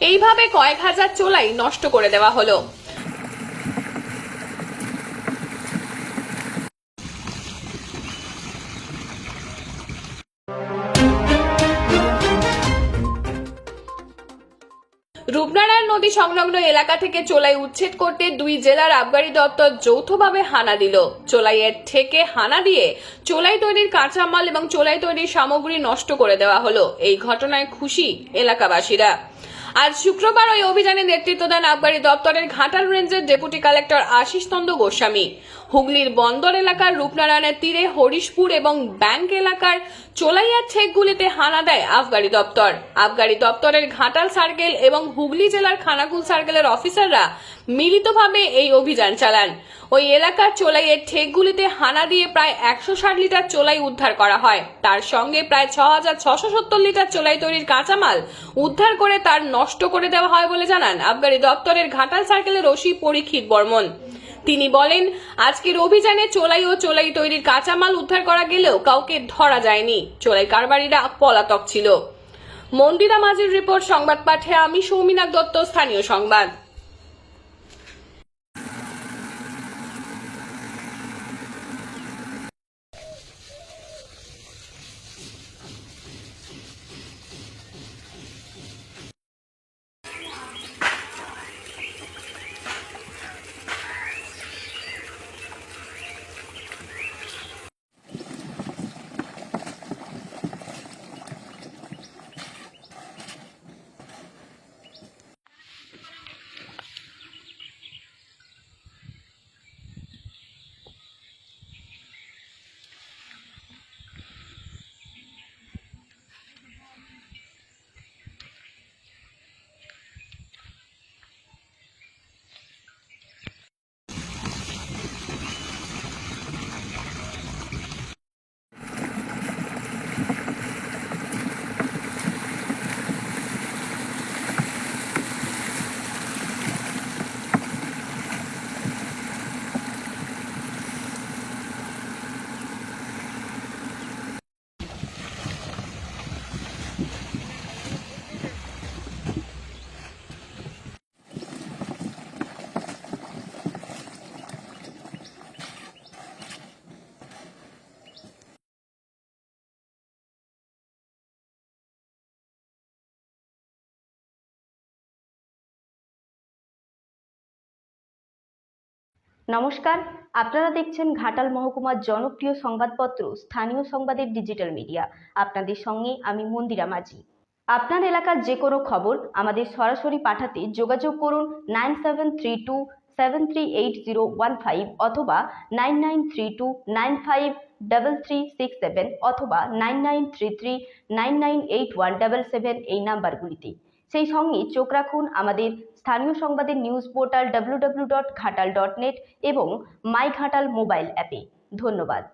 এইভাবে কয়েক হাজার চোলাই নষ্ট করে দেওয়া হলো। রূপনারায়ণ নদী সংলগ্ন এলাকা থেকে চোলাই উচ্ছেদ করতে দুই জেলার আবগারি দপ্তর যৌথভাবে হানা দিল। চোলাইয়ের থেকে হানা দিয়ে চোলাই তৈরির কাঁচামাল এবং চোলাই তৈরির সামগ্রী নষ্ট করে দেওয়া হলো। এই ঘটনায় খুশি এলাকাবাসীরা। আজ শুক্রবার ওই অভিযানে নেতৃত্ব দেন আবগারি দপ্তরের ঘাটাল রেঞ্জের ডেপুটি কালেক্টর আশিস চন্দ্র গোস্বামী। হুগলির বন্দর এলাকার রূপনারায়ণের তীরে হরিশপুর এবং ব্যাংক এলাকার চোলাইয়ার ঠেকগুলিতে হানা দেয় আবগারি দপ্তর। আবগারি দপ্তরের ঘাটাল সার্কেল এবং হুগলি জেলার খানাকুল সার্কেলের অফিসাররা মিলিতভাবে এই অভিযান চালান। ওই এলাকার চোলাইয়ের ঠেকগুলিতে হানা দিয়ে প্রায় একশো ষাট লিটার চোলাই উদ্ধার করা হয়। তার সঙ্গে প্রায় ছ হাজার ছশো সত্তর লিটার চোলাই তৈরির কাঁচামাল উদ্ধার করে তার নষ্ট করে দেওয়া হয় বলে জানান আবগারি দপ্তরের ঘাটাল সার্কেলের ওসি পরীক্ষিত বর্মন। তিনি বলেন, আজকের অভিযানে চোলাই ও চোলাই তৈরির কাঁচামাল উদ্ধার করা গেলেও কাউকে ধরা যায়নি। চোলাই কারবারিরা পলাতক ছিল। মন্দিরা মাঝির রিপোর্ট, সংবাদ পাঠে আমি সৌমিনাথ দত্ত, স্থানীয় সংবাদ। নমস্কার, আপনারা দেখছেন ঘাটাল মহকুমার জনপ্রিয় সংবাদপত্র, স্থানীয় সংবাদের ডিজিটাল মিডিয়া আপনাদের সঙ্গে আমি মন্দিরা মাঝি। আপনার এলাকার যে কোনো খবর আমাদের সরাসরি পাঠাতে যোগাযোগ করুন nine seven three two seven three eight zero one five অথবা nine nine three two nine five double three six seven অথবা nine nine three three nine nine eight one double seven এই নাম্বারগুলিতে। সেই সঙ্গে চোখ রাখুন আমাদের স্থানীয় সংবাদের news portal W W dot Ghatal dot net এবং মাই ঘাটাল মোবাইল অ্যাপে ধন্যবাদ।